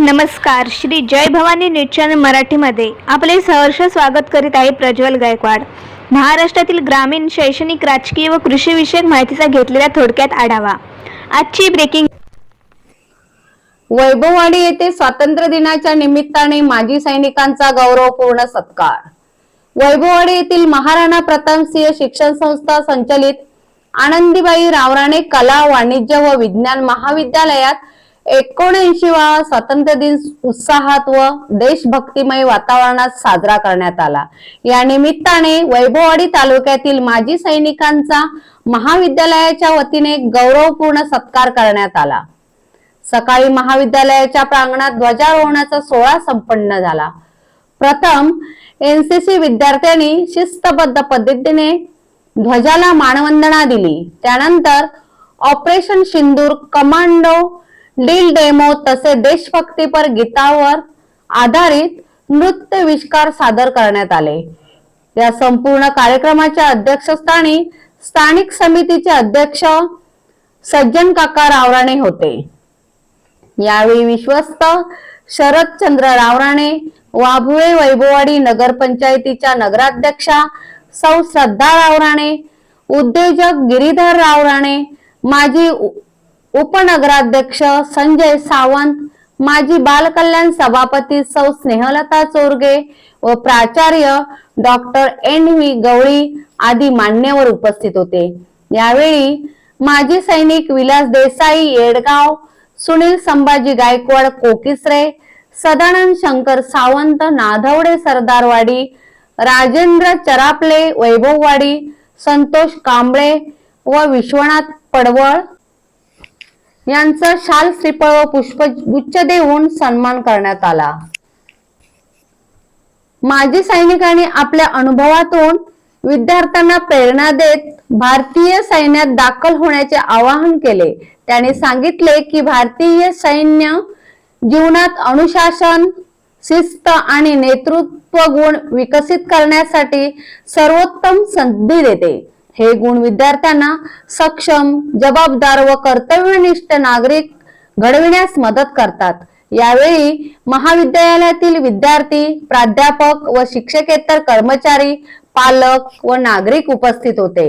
नमस्कार श्री जय Bhavani news channel मराठीमध्ये आपले सहर्ष स्वागत करीत आहे प्रज्वल गायकवाड. महाराष्ट्रातील ग्रामीण शैक्षणिक राजकीय व कृषीविषयक माहितीचा घेतलेला थोडक्यात आढावा. आजची ब्रेकिंग वैभववाडी येथे स्वातंत्र्य दिनाच्या निमित्ताने माजी सैनिकांचा गौरवपूर्ण सत्कार. वैभववाडी येथील महाराणा प्रताप सिंह शिक्षण संस्था संचलित आनंदीबाई रावराणे कला वाणिज्य व विज्ञान महाविद्यालयात एकोणऐंशीवा स्वातंत्र्य दिन उत्साहात व देशभक्तिमय वातावरणात साजरा करण्यात आला. या निमित्ताने वैभववाडी तालुक्यातील माजी सैनिकांचा महाविद्यालयाच्या वतीने गौरवपूर्ण सत्कार करण्यात आला. सकाळी महाविद्यालयाच्या प्रांगणात ध्वजारोहणाचा सोहळा संपन्न झाला. प्रथम एनसीसी विद्यार्थ्यांनी शिस्तबद्ध पद्धतीने ध्वजाला मानवंदना दिली. त्यानंतर operation Sindoor commando drill demo तसे देशभक्तीपर गीतावर आधारित नृत्य विष्कार सादर करण्यात आले. या संपूर्ण कार्यक्रमाच्या अध्यक्षस्थानी स्थानिक समितीचे अध्यक्ष सज्जन काका रावराणे होते. यावेळी विश्वस्त शरदचंद्र रावराणे वाभुळे वैभववाडी नगरपंचायतीच्या नगराध्यक्षा सौ श्रद्धा रावराणे उद्योजक गिरीधर रावराणे माजी उ- उपनगराध्यक्ष संजय सावंत माजी बालकल्याण सभापती सौ स्नेहलता चोरगे व प्राचार्य डॉक्टर एन व्ही गवळी आदी मान्यवर उपस्थित होते. यावेळी माजी सैनिक विलास देसाई येडगाव सुनील संभाजी गायकवाड कोकिसरे सदानंद शंकर सावंत नाधवडे सरदारवाडी राजेंद्र चरापले वैभववाडी संतोष कांबळे व विश्वनाथ पडवळ यांचा शाल श्रीफळ व पुष्पगुच्छ देऊन सन्मान करण्यात आला. माजी सैनिकांनी आपल्या अनुभवातून विद्यार्थ्यांना प्रेरणा देत भारतीय सैन्यात दाखल होण्याचे आवाहन केले. त्याने सांगितले की भारतीय सैन्य जीवनात अनुशासन शिस्त आणि नेतृत्व गुण विकसित करण्यासाठी सर्वोत्तम संधी देते. हे गुण विद्यार्थ्यांना सक्षम जबाबदार व कर्तव्यनिष्ठ नागरिक घडविण्यास मदत करतात. यावेळी महाविद्यालयातील विद्यार्थी प्राध्यापक व शिक्षकेतर कर्मचारी पालक व नागरिक उपस्थित होते.